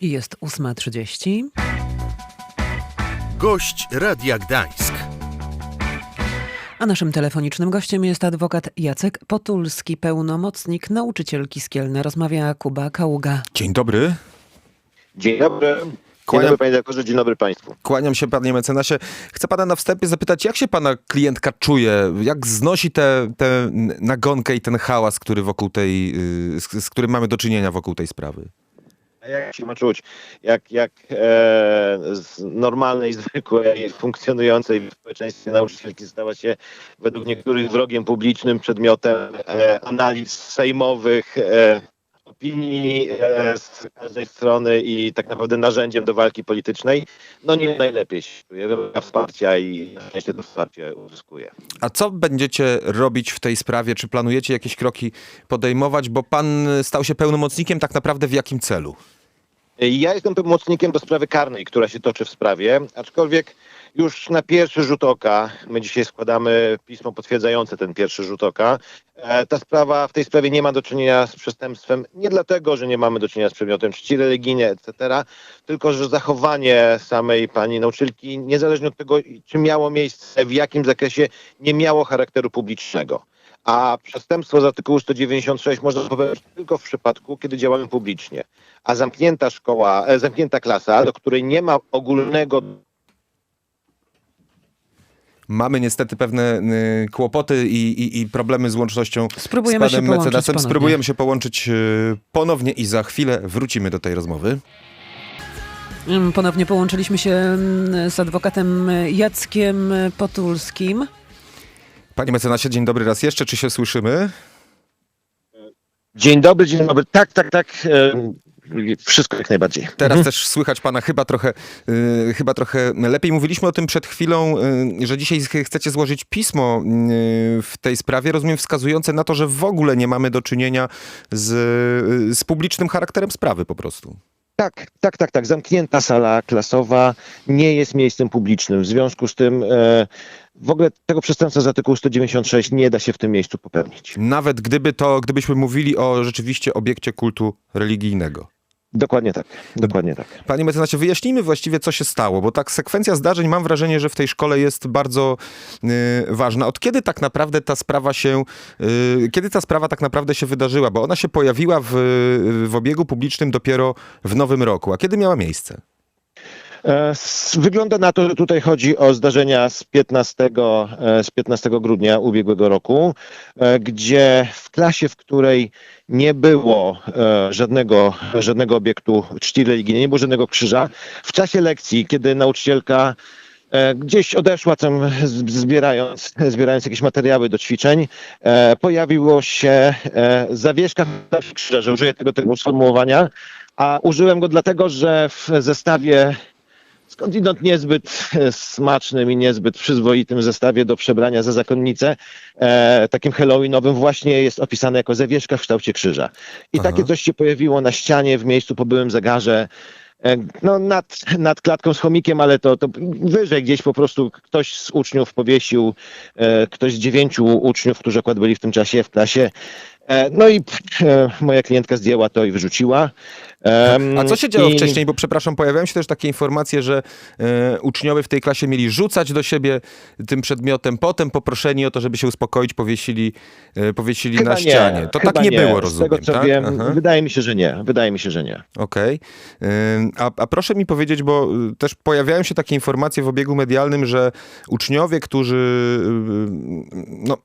Jest 8.30. Gość Radia Gdańsk. A naszym telefonicznym gościem jest adwokat Jacek Potulski, pełnomocnik nauczycielki z Kielna. Rozmawia Kuba Kaługa. Dzień dobry. Dzień dobry. Dzień Kłaniam- dobry panie doktorze, dzień dobry państwu. Kłaniam się panie mecenasie. Chcę pana na wstępie zapytać, jak się pana klientka czuje? Jak znosi tę tę nagonkę i ten hałas, który wokół tej, y, z, z którym mamy do czynienia wokół tej sprawy? Jak się ma czuć? Jak, jak e, z normalnej, zwykłej, funkcjonującej w społeczeństwie nauczycielki stała się według niektórych wrogiem publicznym, przedmiotem e, analiz sejmowych, e, opinii e, z każdej strony i tak naprawdę narzędziem do walki politycznej? No nie najlepiej się wymaga wsparcia i na szczęście to wsparcie uzyskuje. A co będziecie robić w tej sprawie? Czy planujecie jakieś kroki podejmować? Bo pan stał się pełnomocnikiem tak naprawdę w jakim celu? Ja jestem pełnomocnikiem do sprawy karnej, która się toczy w sprawie, aczkolwiek już na pierwszy rzut oka, my dzisiaj składamy pismo potwierdzające ten pierwszy rzut oka, e, ta sprawa, w tej sprawie nie ma do czynienia z przestępstwem, nie dlatego, że nie mamy do czynienia z przedmiotem czci religijnej, etc., tylko, że zachowanie samej pani nauczycielki, niezależnie od tego, czy miało miejsce, w jakim zakresie, nie miało charakteru publicznego. A przestępstwo z artykułu 196 można popełnić tylko w przypadku, kiedy działamy publicznie. A zamknięta szkoła, e, zamknięta klasa, do której nie ma ogólnego Mamy niestety pewne y, kłopoty i, i, i problemy z łącznością Spróbujemy z panem się połączyć mecenasem. ponownie. Spróbujemy się połączyć y, ponownie i za chwilę wrócimy do tej rozmowy. Mm, Ponownie połączyliśmy się mm, z adwokatem Jackiem Potulskim. Panie mecenasie, dzień dobry raz jeszcze. Czy się słyszymy? Dzień dobry, dzień dobry. Tak, tak, tak. e, Wszystko jak najbardziej. Teraz też słychać pana chyba trochę, y, chyba trochę lepiej. Mówiliśmy o tym przed chwilą, y, że dzisiaj ch- chcecie złożyć pismo w tej sprawie, rozumiem, wskazujące na to, że w ogóle nie mamy do czynienia z, z publicznym charakterem sprawy po prostu. Tak, tak, tak, tak. Zamknięta sala klasowa nie jest miejscem publicznym. W związku z tym e, w ogóle tego przestępstwa z artykułu 196 nie da się w tym miejscu popełnić. Nawet gdyby to, gdybyśmy mówili o rzeczywiście obiekcie kultu religijnego. Dokładnie tak, dokładnie tak. Panie mecenasie, wyjaśnijmy właściwie, co się stało, bo tak sekwencja zdarzeń mam wrażenie, że w tej szkole jest bardzo y, ważna. Od kiedy tak naprawdę ta sprawa się, y, kiedy ta sprawa tak naprawdę się wydarzyła? Bo ona się pojawiła w, w obiegu publicznym dopiero w nowym roku. A kiedy miała miejsce? E, Wygląda na to, że tutaj chodzi o zdarzenia z 15, e, z 15 grudnia ubiegłego roku, e, gdzie w klasie, w której nie było żadnego, żadnego obiektu czci religijnej, nie było żadnego krzyża, w czasie lekcji, kiedy nauczycielka gdzieś odeszła tam zbierając, zbierając jakieś materiały do ćwiczeń, pojawiło się zawieszka krzyża, że użyję tego, tego sformułowania, a użyłem go dlatego, że w zestawie skądinąd niezbyt e, smacznym i niezbyt przyzwoitym zestawie do przebrania za zakonnicę, e, takim halloweenowym, właśnie jest opisane jako zawieszka w kształcie krzyża. I Aha. takie coś się pojawiło na ścianie w miejscu po byłym zegarze, e, no nad, nad klatką z chomikiem, ale to, to wyżej gdzieś po prostu ktoś z uczniów powiesił, e, ktoś z dziewięciu uczniów, którzy akurat byli w tym czasie w klasie, No i e, moja klientka zdjęła to i wyrzuciła. A co się działo i- wcześniej? Bo przepraszam, pojawiają się też takie informacje, że e, uczniowie w tej klasie mieli rzucać do siebie tym przedmiotem, potem poproszeni o to, żeby się uspokoić, powiesili, e, powiesili Chyba na ścianie. Nie, To chyba tak nie, było, Z rozumiem, tego co tak? wiem, Aha. wydaje mi się, że nie. Wydaje mi się, że nie. Okej. Ym, A, a proszę mi powiedzieć, bo też pojawiają się takie informacje w obiegu medialnym, że uczniowie, którzy no,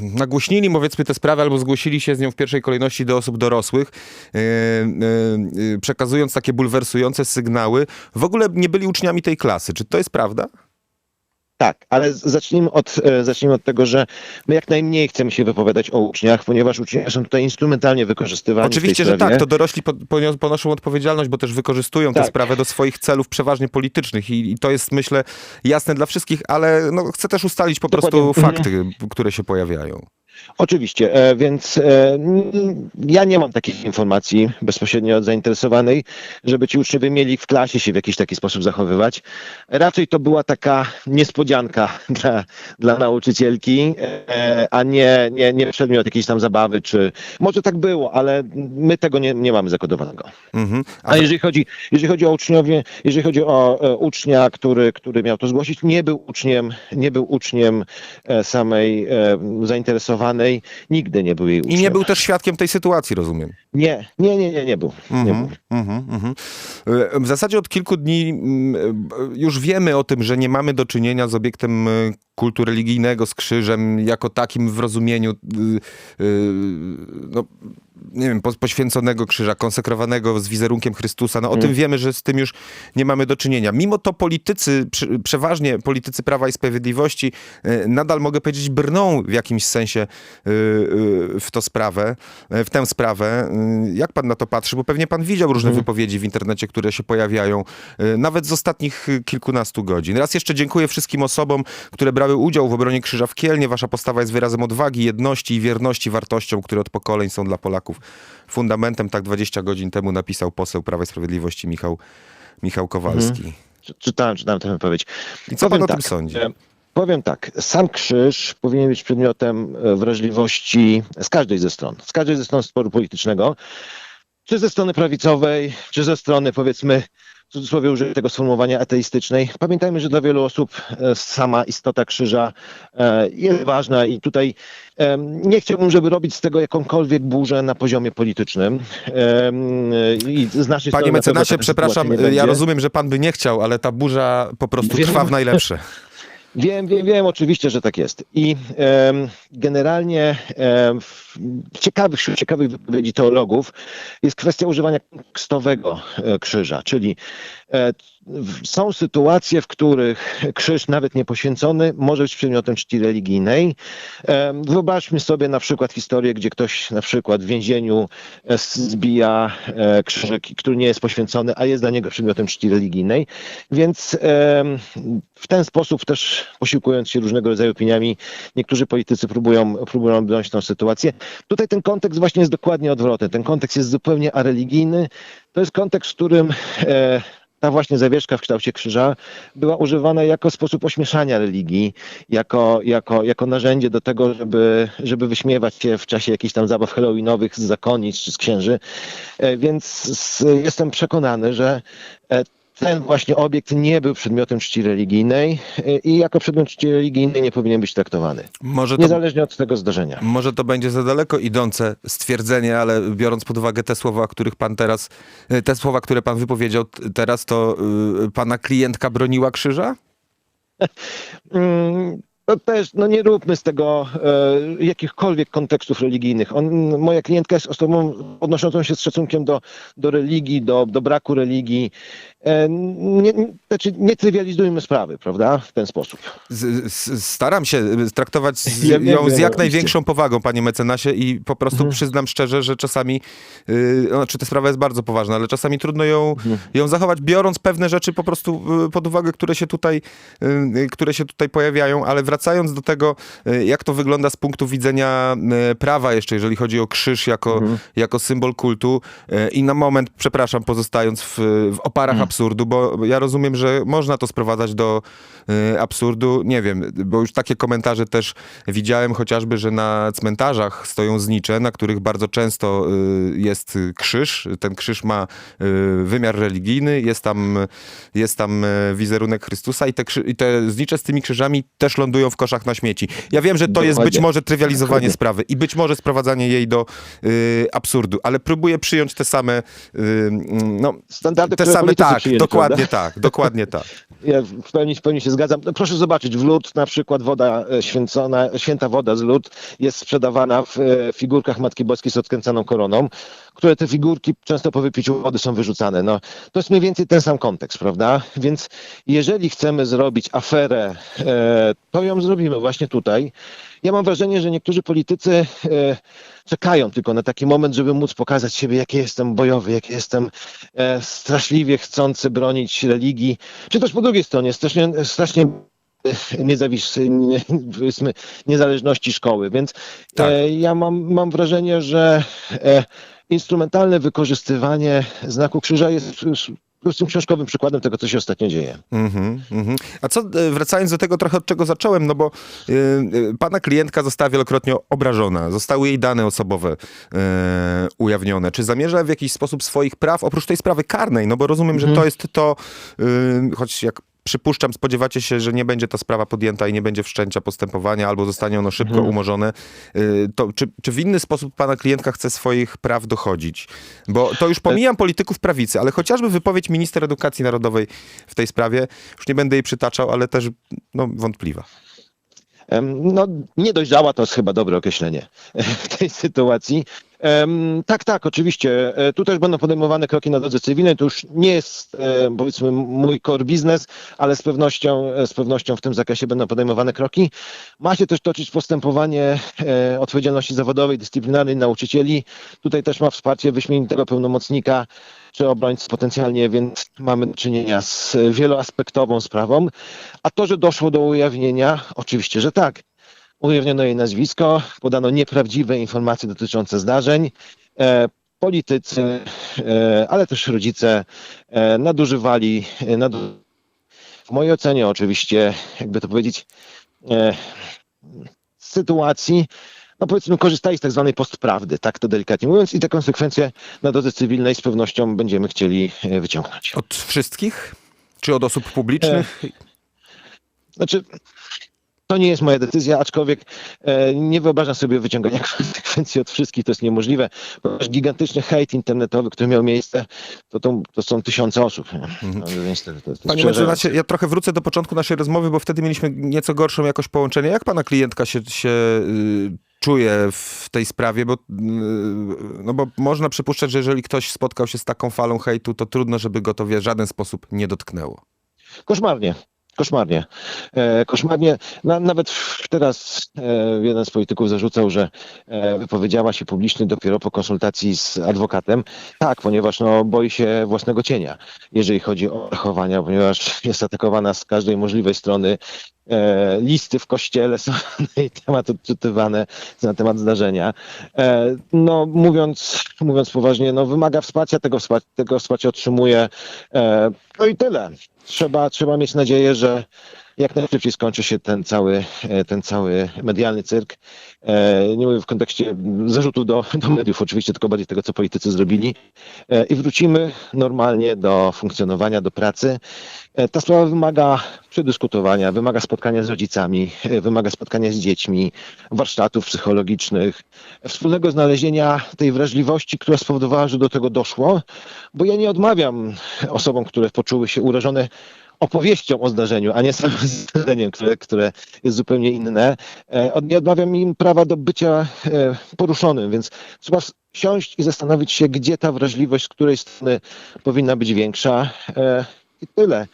nagłośnili powiedzmy tę sprawę albo zgłosili się z nią w pierwszej kolejności do osób dorosłych, y, y, y, przekazując takie bulwersujące sygnały, w ogóle nie byli uczniami tej klasy. Czy to jest prawda? Tak, ale zacznijmy od, e, zacznijmy od tego, że my jak najmniej chcemy się wypowiadać o uczniach, ponieważ uczniowie są tutaj instrumentalnie wykorzystywani. Oczywiście, że tak, to dorośli ponoszą odpowiedzialność, bo też wykorzystują tę Tak. sprawę do swoich celów przeważnie politycznych i, i to jest, myślę, jasne dla wszystkich, ale no, chcę też ustalić po Dokładnie. prostu Mhm. fakty, które się pojawiają. Oczywiście, e, więc e, ja nie mam takich informacji bezpośrednio od zainteresowanej, żeby ci uczniowie mieli w klasie się w jakiś taki sposób zachowywać. Raczej to była taka niespodzianka dla, dla nauczycielki, e, a nie, nie, nie przedmiot jakiejś tam zabawy, czy może tak było, ale my tego nie, nie mamy zakodowanego. Mhm. A jeżeli chodzi, jeżeli chodzi o uczniowie, jeżeli chodzi o ucznia, który, który miał to zgłosić, nie był uczniem, nie był uczniem samej e, nigdy nie był jej. I nie był też świadkiem tej sytuacji, rozumiem. Nie, nie, nie, nie, nie był. Nie Mhm, był. mhm. E, W zasadzie od kilku dni mm, e, już wiemy o tym, że nie mamy do czynienia z obiektem e, kultu religijnego, z krzyżem jako takim w rozumieniu y, y, no, nie wiem, po- poświęconego krzyża, konsekrowanego z wizerunkiem Chrystusa. No o tym wiemy, że z tym już nie mamy do czynienia. Mimo to politycy, przeważnie politycy Prawa i Sprawiedliwości e, nadal mogę powiedzieć brną w jakimś sensie y, y, w to sprawę, w tę sprawę. Y, Jak pan na to patrzy? Bo pewnie pan widział różne wypowiedzi w internecie, które się pojawiają, y, nawet z ostatnich y, kilkunastu godzin. Raz jeszcze dziękuję wszystkim osobom, które brały udział w obronie Krzyża w Kielnie. Wasza postawa jest wyrazem odwagi, jedności i wierności wartościom, które od pokoleń są dla Polaków fundamentem. Tak 20 godzin temu napisał poseł Prawa i Sprawiedliwości Michał, Michał Kowalski. Czy- Czytałem, czytałem tę wypowiedź. I co pan Powiem o tym tak, sądzi? e, Powiem tak, sam krzyż powinien być przedmiotem e, wrażliwości z każdej ze stron, z każdej ze stron sporu politycznego, czy ze strony prawicowej, czy ze strony powiedzmy, w cudzysłowie użyję tego sformułowania ateistycznej. Pamiętajmy, że dla wielu osób e, sama istota krzyża e, jest ważna i tutaj em, nie chciałbym, żeby robić z tego jakąkolwiek burzę na poziomie politycznym. I z naszej Panie mecenasie, taka przepraszam, ja rozumiem, że pan by nie chciał, ale ta burza po prostu trwa w najlepsze. Wiem, wiem, wiem, oczywiście, że tak jest. I em, generalnie w ciekawych, wśród ciekawych wypowiedzi teologów jest kwestia używania kontekstowego e, krzyża, czyli e, są sytuacje, w których krzyż nawet niepoświęcony może być przedmiotem czci religijnej. Wyobraźmy sobie na przykład historię, gdzie ktoś na przykład w więzieniu e, zbija e, krzyżyk, który nie jest poświęcony, a jest dla niego przedmiotem czci religijnej. Więc w ten sposób też posiłkując się różnego rodzaju opiniami, niektórzy politycy próbują, próbują bronić tą sytuację. Tutaj ten kontekst właśnie jest dokładnie odwrotny. Ten kontekst jest zupełnie areligijny. To jest kontekst, w którym e, ta właśnie zawieszka w kształcie krzyża była używana jako sposób ośmieszania religii, jako, jako, jako narzędzie do tego, żeby, żeby wyśmiewać się w czasie jakichś tam zabaw halloweenowych z zakonic czy z księży. E, Więc jestem przekonany, że e, ten właśnie obiekt nie był przedmiotem czci religijnej e, i jako przedmiot czci religijnej nie powinien być traktowany. Może to, Niezależnie od tego zdarzenia. może to będzie za daleko idące stwierdzenie, ale biorąc pod uwagę te słowa, których pan teraz, y, te słowa, które pan wypowiedział teraz, to y, pana klientka broniła krzyża? To też, no nie róbmy z tego e, jakichkolwiek kontekstów religijnych. On, moja klientka jest osobą odnoszącą się z szacunkiem do, do religii, do, do braku religii. E, nie, znaczy, nie trywializujmy sprawy, prawda, w ten sposób. Z, z, staram się traktować z, Ja ją z jak największą powagą, panie mecenasie, i po prostu Mhm. przyznam szczerze, że czasami, yy, znaczy ta sprawa jest bardzo poważna, ale czasami trudno ją, Mhm. ją zachować, biorąc pewne rzeczy po prostu y, pod uwagę, które się tutaj, y, które się tutaj pojawiają, ale wracając do tego, y, jak to wygląda z punktu widzenia y, prawa jeszcze, jeżeli chodzi o krzyż jako, Mhm. jako symbol kultu y, i na moment, przepraszam, pozostając w, w oparach Mhm. absurdu, bo ja rozumiem, że można to sprowadzać do absurdu. Nie wiem, bo już takie komentarze też widziałem chociażby, że na cmentarzach stoją znicze, na których bardzo często jest krzyż. Ten krzyż ma wymiar religijny, jest tam, jest tam wizerunek Chrystusa i te, i te znicze z tymi krzyżami też lądują w koszach na śmieci. Ja wiem, że to jest być Dokładnie. może trywializowanie Dokładnie. sprawy i być może sprowadzanie jej do y, absurdu, ale próbuję przyjąć te same, y, no, Standardy, te same, tak, przyjęli, dokładnie prawda? tak, dokładnie tak. Ja w pełni, w pełni się zgadzam. No proszę zobaczyć, w lód na przykład woda e, święcona, święta woda z lód jest sprzedawana w e, figurkach Matki Boskiej z odkręcaną koroną, które te figurki często po wypiciu wody są wyrzucane. No, to jest mniej więcej ten sam kontekst, prawda? Więc jeżeli chcemy zrobić aferę, e, to ją zrobimy właśnie tutaj. Ja mam wrażenie, że niektórzy politycy e, czekają tylko na taki moment, żeby móc pokazać siebie, jaki jestem bojowy, jaki jestem e, straszliwie chcący bronić religii. Czy też po drugiej stronie, strasznie, strasznie niezależności szkoły. Więc Tak. e, ja mam, mam wrażenie, że e, instrumentalne wykorzystywanie znaku krzyża jest już prostym książkowym przykładem tego, co się ostatnio dzieje. Mhm, mhm. A co, e, wracając do tego trochę od czego zacząłem, no bo y, y, pana klientka została wielokrotnie obrażona, zostały jej dane osobowe e, ujawnione. Czy zamierza w jakiś sposób swoich praw, oprócz tej sprawy karnej, no bo rozumiem, że to jest to, choć jak przypuszczam, spodziewacie się, że nie będzie ta sprawa podjęta i nie będzie wszczęcia postępowania, albo zostanie ono szybko umorzone, y, to czy, czy w inny sposób pana klientka chce swoich praw dochodzić? Bo to już pomijam polityków prawicy, ale chociażby wypowiedź minister edukacji narodowej w tej sprawie, już nie będę jej przytaczał, ale też no, wątpliwa. No, niedojrzała to jest chyba dobre określenie w tej sytuacji. Tak, tak, oczywiście. E, Tu też będą podejmowane kroki na drodze cywilnej. To już nie jest, e, powiedzmy, mój core biznes, ale z pewnością, e, z pewnością w tym zakresie będą podejmowane kroki. Ma się też toczyć postępowanie odpowiedzialności zawodowej, dyscyplinarnej nauczycieli. Tutaj też ma wsparcie wyśmienitego pełnomocnika czy obrońcy potencjalnie, więc mamy do czynienia z wieloaspektową sprawą. A to, że doszło do ujawnienia, oczywiście, że tak. Ujawniono jej nazwisko, podano nieprawdziwe informacje dotyczące zdarzeń. E, politycy, e, ale też rodzice e, nadużywali, e, nadu... w mojej ocenie oczywiście, jakby to powiedzieć, e, sytuacji, no powiedzmy, korzystali z tak zwanej postprawdy, tak to delikatnie mówiąc, i te konsekwencje na drodze cywilnej z pewnością będziemy chcieli e, wyciągnąć. Od wszystkich? Czy od osób publicznych? Znaczy, to nie jest moja decyzja, aczkolwiek e, nie wyobrażam sobie wyciągania konsekwencji od wszystkich, to jest niemożliwe, ponieważ gigantyczny hejt internetowy, który miał miejsce, to, to, to są tysiące osób. nie? No, niestety, to jest Panie mecenasie, ja trochę wrócę do początku naszej rozmowy, bo wtedy mieliśmy nieco gorszą jakość połączenia. Jak pana klientka się, się y, czuje w tej sprawie? Bo, y, no bo można przypuszczać, że jeżeli ktoś spotkał się z taką falą hejtu, to trudno, żeby go to w żaden sposób nie dotknęło. Koszmarnie. Koszmarnie. E, koszmarnie. Na, nawet teraz e, jeden z polityków zarzucał, że e, wypowiedziała się publicznie dopiero po konsultacji z adwokatem. Tak, ponieważ no, boi się własnego cienia, jeżeli chodzi o zachowania, ponieważ jest atakowana z każdej możliwej strony. E, listy w kościele są na jej temat odczytywane na temat zdarzenia. E, no, mówiąc, mówiąc poważnie, no, wymaga wsparcia, tego, wsparcia, tego wsparcia otrzymuje. E, no i tyle. Trzeba, trzeba mieć nadzieję, że jak najszybciej skończy się ten cały, e, ten cały medialny cyrk. E, Nie mówię w kontekście zarzutów do, do mediów, oczywiście, tylko bardziej tego, co politycy zrobili. E, I wrócimy normalnie do funkcjonowania, do pracy. Ta sprawa wymaga przedyskutowania, wymaga spotkania z rodzicami, wymaga spotkania z dziećmi, warsztatów psychologicznych, wspólnego znalezienia tej wrażliwości, która spowodowała, że do tego doszło, bo ja nie odmawiam osobom, które poczuły się urażone opowieścią o zdarzeniu, a nie samym zdarzeniem, które, które jest zupełnie inne. E, Nie odmawiam im prawa do bycia e, poruszonym, więc trzeba siąść i zastanowić się, gdzie ta wrażliwość, z której strony powinna być większa. E, I tyle.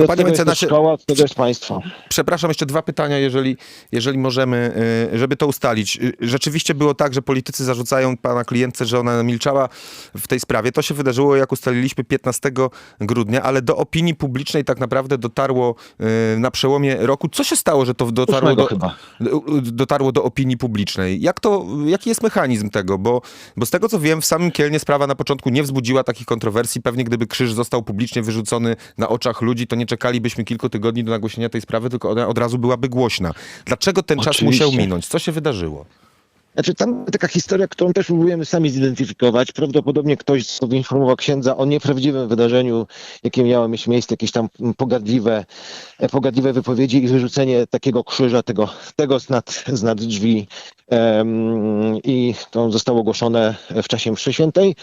Od panie mecenasie- to szkoła, tego jest państwo. Przepraszam, jeszcze dwa pytania, jeżeli, jeżeli możemy, y, żeby to ustalić. Y, Rzeczywiście było tak, że politycy zarzucają pana klientce, że ona milczała w tej sprawie. To się wydarzyło, jak ustaliliśmy, 15 grudnia, ale do opinii publicznej tak naprawdę dotarło y, na przełomie roku. Co się stało, że to dotarło do, dotarło do opinii publicznej? Jak to, jaki jest mechanizm tego? Bo, bo z tego, co wiem, w samym Kielnie sprawa na początku nie wzbudziła takich kontrowersji. Pewnie gdyby krzyż został publicznie wyrzucony na oczach ludzi, to nie czekalibyśmy kilku tygodni do nagłośnienia tej sprawy, tylko ona od razu byłaby głośna. Dlaczego ten czas Oczywiście. musiał minąć? Co się wydarzyło? Znaczy tam taka historia, którą też próbujemy sami zidentyfikować. Prawdopodobnie ktoś poinformował księdza o nieprawdziwym wydarzeniu, jakie miało mieć miejsce, jakieś tam pogardliwe, e, pogardliwe wypowiedzi i wyrzucenie takiego krzyża, tego, tego z, nad, z nad drzwi. Em, I to zostało ogłoszone w czasie mszy świętej.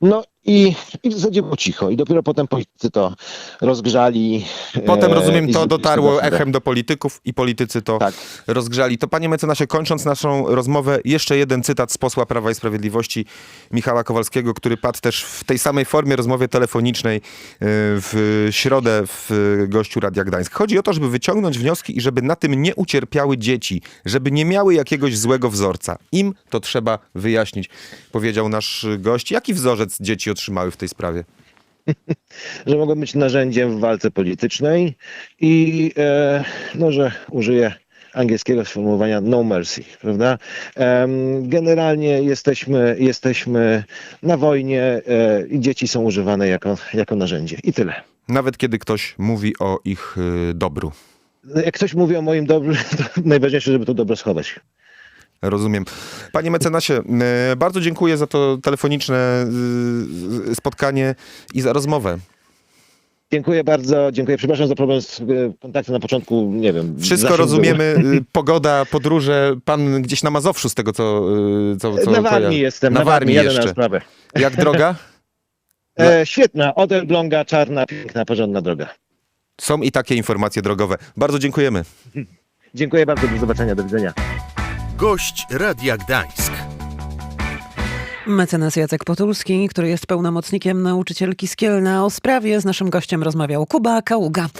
No i, i w zasadzie było cicho. I dopiero potem politycy to rozgrzali. Potem, e, rozumiem, i to dotarło echem do polityków i politycy to Tak. rozgrzali. To panie mecenasie, kończąc naszą rozmowę, jeszcze jeden cytat z posła Prawa i Sprawiedliwości Michała Kowalskiego, który padł też w tej samej formie rozmowie telefonicznej y, w środę w gościu Radia Gdańsk. Chodzi o to, żeby wyciągnąć wnioski i żeby na tym nie ucierpiały dzieci, żeby nie miały jakiegoś złego wzorca. Im to trzeba wyjaśnić, powiedział nasz gość. Jaki wzorzec dzieci otrzymały w tej sprawie? że mogą być narzędziem w walce politycznej i e, no, że użyję angielskiego sformułowania no mercy, prawda? Generalnie jesteśmy, jesteśmy na wojnie e, i dzieci są używane jako, jako narzędzie. I tyle. Nawet kiedy ktoś mówi o ich y, dobru. Jak ktoś mówi o moim dobru, to najważniejsze, żeby to dobro schować. Rozumiem. Panie mecenasie, y, bardzo dziękuję za to telefoniczne y, spotkanie i za rozmowę. Dziękuję bardzo, dziękuję. Przepraszam za problem z e, kontaktem na początku, nie wiem. Wszystko rozumiemy. Pogoda, podróże. Pan gdzieś na Mazowszu z tego, co, co, co Na Warmii jestem, Na na, Warmii, jeszcze. sprawę. Jak droga? E, świetna, od Elbląga, czarna, piękna, porządna droga. Są i takie informacje drogowe. Bardzo dziękujemy. Dziękuję bardzo, do zobaczenia, do widzenia. Gość Radia Gdańsk. Mecenas Jacek Potulski, który jest pełnomocnikiem nauczycielki z Kielna. O sprawie z naszym gościem rozmawiał Kuba Kaługa.